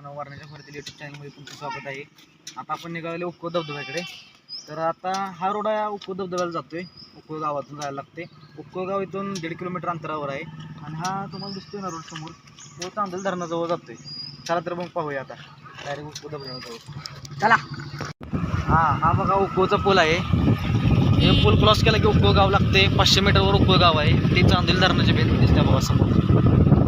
मित्रांनो वारण्याच्या खरेदी युट्यूब चॅनलमध्ये तुमचं स्वागत आहे. आता आपण निघालेलो उक्को धबधब्याकडे. तर आता हा रोड आहे उक्को धबधब्याला जातोय. उक्को गावातून जायला लागते उक्को गाव इथून दीड किलोमीटर अंतरावर आहे. आणि हा तुम्हाला दिसतोय ना रोड समोर. तो चांदल धरणाजवळ जातोय. चला तर मग पाहूया आता. डायरेक्ट उक्को धबधब्याजवळ चला. हा हा बघा उक्कोचा पूल आहे. हे पूल क्रॉस केला की उक्को गाव लागते पाचशे मीटरवर उक्को गाव आहे. ते चांदील धरणाचे भेट दिसते बघा समोर.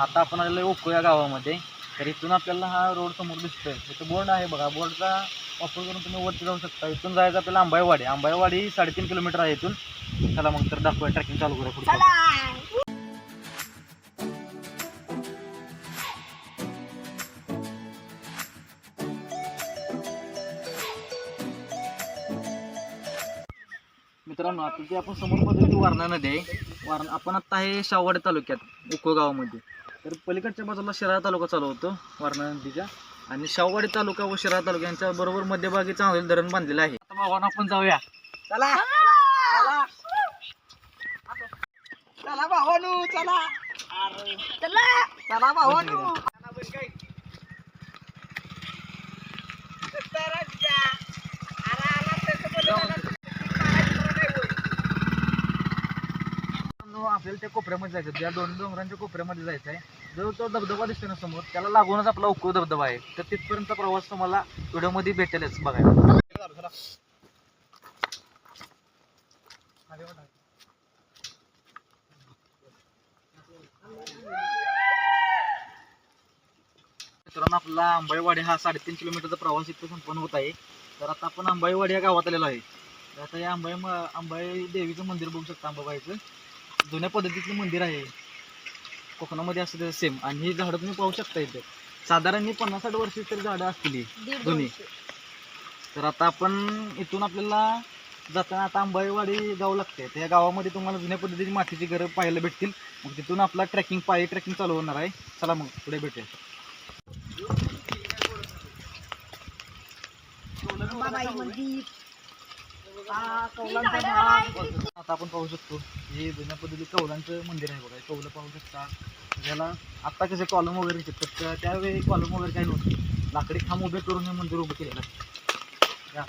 आता आपण आलेलो आहे ओको या गावामध्ये. तर इथून आपल्याला हा रोड समोर दिसतोय. इथं बोर्ड आहे बघा. बोर्डचा वापर करून तुम्ही वरती जाऊ शकता. इथून जायचं आपल्याला आंबाईवाडी. आंबाईवाडी साडेतीन किलोमीटर आहे इथून. चला मग तर दाखवूया. ट्रॅकिंग चालू करूया पुढे मित्रांनो आता जे आपण समोर बघतोय वारणा नदी आहे. वारणा आपण आता आहे शाहवाडी तालुक्यात उको गावामध्ये. तर पलीकडच्या बाजूला शिराळा तालुका चालू होतो वारणा नदीच्या. आणि शाहवाडी तालुका व शिराळा तालुका यांच्या बरोबर मध्यभागी चांगले धरण बांधलेलं आहे. आता भावानं आपण जाऊया. चला! चला! चला भावानू चला! चला! चला भावानू! आपल्याला त्या कोपऱ्यामध्ये जायचं त्या दोन डोंगरांच्या कोपऱ्यामध्ये जायचं आहे. जो तो धबधबा दिसतो ना समोर त्याला लागूनच आपला उको धबधबा आहे. तर तिथपर्यंतचा प्रवास तुम्हाला व्हिडिओमध्ये भेटेलच बघायला. मित्रांनो आपला आंबाईवाडी हा साडेतीन किलोमीटरचा प्रवास इथं संपन्न होत आहे. तर आता आपण आंबाईवाडी या गावात आलेलो आहे. तर आता या आंबाई आंबाई देवीचं मंदिर बघू शकता अंबाबाईचं जुन्या पद्धतीचं मंदिर आहे. कोकणामध्ये असं सेम आणि ही झाडं तुम्ही पाहू शकता इथे साधारण ही पन्नास साठ वर्षी तरी झाडं असतील ही. दीड दोन्ही. दोनशे. तर आता आपण इथून आपल्याला जाताना आता आंबाईवाडी गाव लागते तर या गावामध्ये तुम्हाला जुन्या पद्धतीची मातीची घरं पाहायला भेटतील मग तिथून आपला ट्रेकिंग पायी ट्रेकिंग चालू होणार आहे चला मग पुढे भेटेल अंबाबाई मंदिर आता आपण पाहू शकतो हे जुन्या पद्धती कौलांचं मंदिर आहे बघा. कौलं पाहू शकता. ज्याला आत्ता कसे कॉलम वगैरे शिकतात त्या- त्यावेळी कॉलम वगैरे काही नव्हतं. लाकडी खांब उभे करून हे मंदिर उभं केलेलं आहे.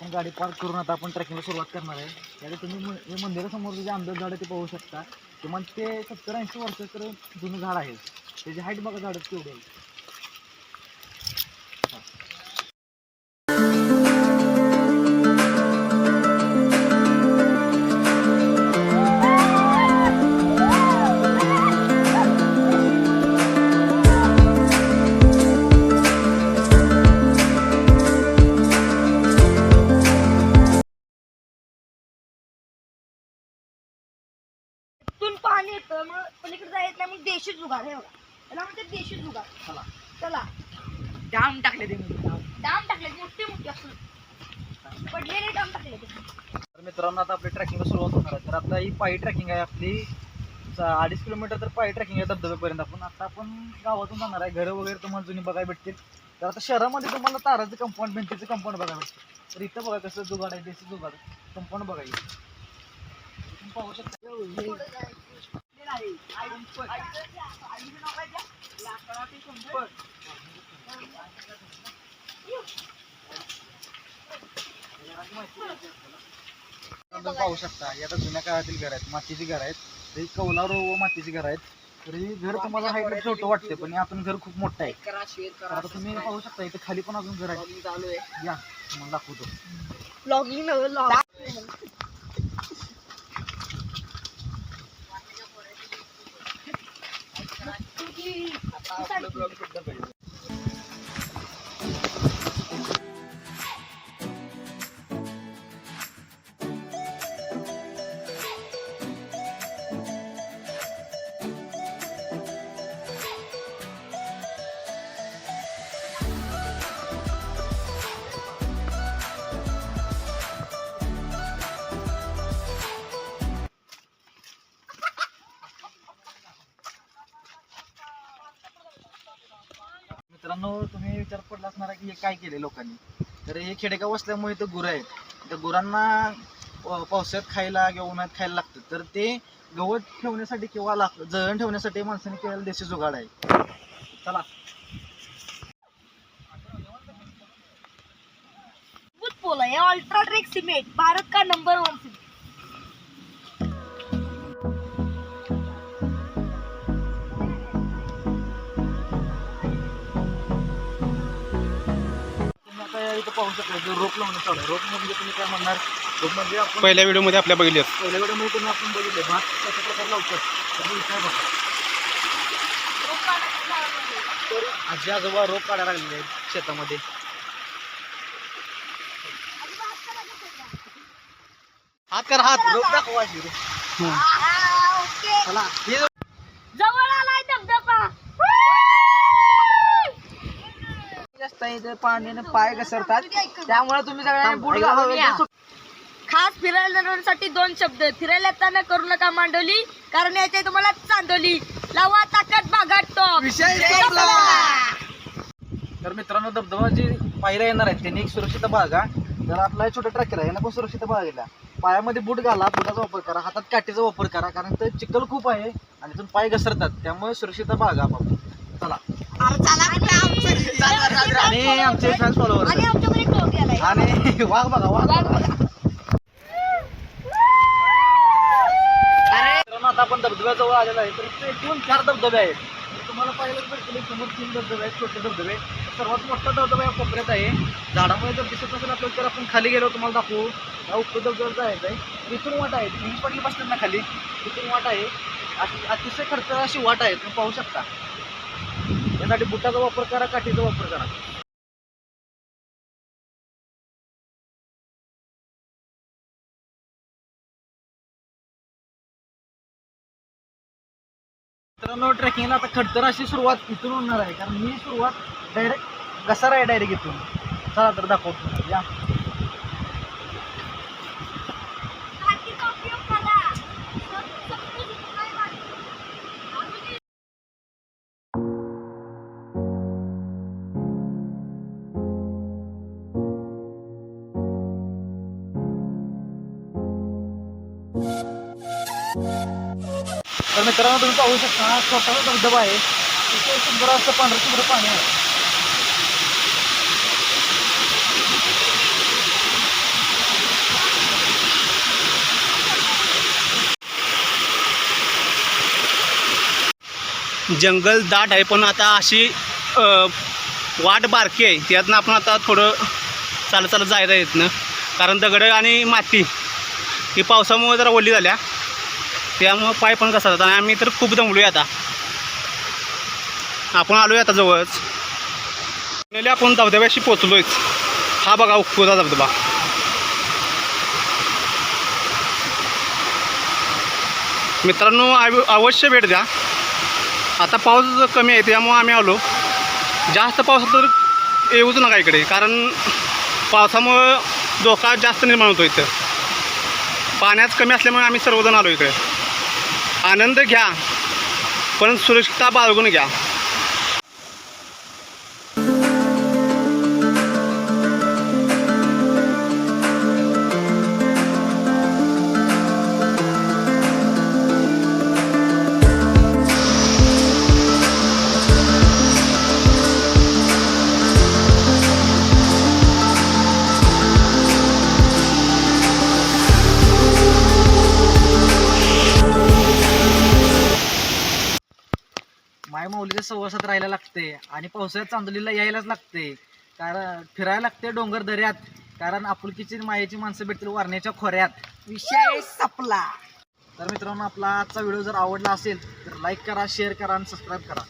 आपण गाडी पार्क करून आता आपण ट्रॅकिंगला सुरुवात करणार आहे. त्यावेळी तुम्ही म- हे मंदिरासमोर जे आंब्याचं झाड आहे ते पाहू शकता. किमान ते सत्तर ऐंशी वर्षाचं जुनं झाड आहे. त्याची हाईट बघा झाड केवढी आहे. जुगाड हे बघा. त्याला म्हणते देशी जुगाड चला. चला. डाम टाकले ते डाम डाम टाकले मोठे मोठे पडलेले डाम टाकले ते. तर मित्रांनो आता आपली ट्रेकिंगला सुरुवात होणार आहे. तर आता ही पायी ट्रेकिंग आहे आपली. सा- अडीच किलोमीटर तर पायी ट्रेकिंग आहे धबधब्यापर्यंत आपण. आता आपण गावातून जाणार आहे. घरं वगैरे तुम्हाला जुनी बघायला भेटतील. तर आता शहरामध्ये तुम्हाला ताराचं कंपाऊंड भिंतीचं कंपाऊंड बघायला भेटतं. तर इथं बघा कसं जुगाड आहे देशी जुगाड कंपाऊंड बघा इथं. तुम्ही पाहू शकता. पाहू शकता. ही आता जुन्या काळातील घर आहेत. मातीची घर आहेत. तर ही कौलारू व मातीची घर आहेत. तर ही घर तुम्हाला हाईट छोटं वाटते पण हे आतून घर खूप मोठं आहे. आता तुम्ही पाहू शकता इथे खाली पण अजून घर आहे चालू आहे. या तुम्हाला दाखवतो. Aku lagi. मित्रांनो तुम्ही विचार पडला असणार की हे काय केले लोकांनी. तर हे खेडेगाव असल्यामुळे इथं गुरं आहेत. त्या गुरांना पावसाळ्यात खायला किंवा उन्हाळ्यात खायला लागतं. तर ते गवत ठेवण्यासाठी किंवा लाक जळण ठेवण्यासाठी माणसाने केलेला देशी जुगाड आहे. चला. मजबूत है अल्ट्राट्रेक सीमेंट भारत का नंबर वन सीमेंट इथं पाहू शकता जो रोप लावणं चालू आहे रोप म्हणजे तुम्ही काय म्हणणार? रोप म्हणजे आपण पहिल्या व्हिडिओमध्ये आपल्या बघितले पहिल्या वेळेमध्ये तुम्ही आपण बघितले. भात कशा प्रकारे लावतात? तर मी काय बघा? तर आजी आजोबा रोप काढायला लागलेले आहेत शेतामध्ये. हात कर हात. रोप दाखवा आजी रोप. ओके. चला. हे जास्त इथे पाण्याने पाय घसरतात. त्यामुळे तुम्ही सगळ्यांनी बूट घालून या खास फिरायला जाण्यासाठी दोन शब्द फिरायला येताना करू नका मांडवली कारण याचे तुम्हाला चांदोली. लावा ताकद टॉप. विषय तर मित्रांनो धबधबा जे पायऱ्या येणार आहेत. त्यांनी एक सुरक्षित बाळगा जर आपला हे छोटा ट्रॅकर आहे. यांना पण सुरक्षित बाळगला पायामध्ये बूट घाला बुटाचा वापर करा हातात काठीचा वापर करा कारण ते चिखल खूप आहे आणि इथून पाय घसरतात. त्यामुळे सुरक्षित बाळगा आपण चला. आणि आमचे फॅन्स वाघ बघा वाघ आता आपण धबधब्याजवळ आलेलो आहे. तर इथे चार धबधबे आहेत. तर तुम्हाला पाहिलं समोर तीन धबधबे आहेत छोटे धबधबे. सर्वात मोठा धबधबा या कोपऱ्यात आहे. झाडामुळे जर दिसत नसेल आपल्याला तर आपण खाली गेलो तुम्हाला दाखवू. हा उप धबधबा जायचं आहे इथून वाट आहे. इंग्लिश पाटील बसतात ना खाली. इथून वाट आहे. अति- अतिशय खर्च अशी वाट आहे तुम्ही पाहू शकता. त्यासाठी बुटाचा वापर करा काठीचा वापर करा. मित्रांनो ट्रेकिंगला आता खडतर अशी सुरुवात इथून होणार आहे. कारण मी सुरुवात डायरेक्ट घसारा आहे डायरेक्ट इथून. चला तर दाखवतो. या. मित्रांनो तुम्ही पाहू शकता हा छोटासा धबधबा आहे. तिथे सुंदर असं पांढरं शुभ्र पाणी आहे. जंगल दाट आहे पण आता अशी वाट बारकी आहे. त्यातनं आपण आता थोडं चालत चालत जायला येत ना कारण दगडं आणि माती ही पावसामुळे जरा ओली झाल्या. त्यामुळं पाय पण कसा जातात आणि आम्ही तर खूप दमलो आहे आता. आपण आलो आहे आता जवळच. Finally आपण धबधब्याशी पोचलोयच हा बघा उक्कोचा धबधबा. मित्रांनो आव- अवश्य भेट द्या. आता पाऊस कमी आहे त्यामुळं आम्ही आलो. जास्त पावसात तर येऊच नका इकडे कारण पावसामुळं धोका जास्त निर्माण होतो इथं. पाण्यात कमी असल्यामुळे आम्ही सर्वजण आलो इकडे. आनंद घ्या पण सुरक्षितता बाळगून घ्या. सहवासात राहायला लागते? आणि पावसाळ्यात चांदोलीला यायलाच लागते. कारण फिरायला लागते डोंगर दऱ्यात कारण आपुलकीची मायेची माणसं भेटतील वारण्याच्या खोऱ्यात. विषय संपला. तर मित्रांनो आपला आजचा व्हिडिओ जर आवडला असेल तर लाईक करा शेअर करा आणि सबस्क्राईब करा.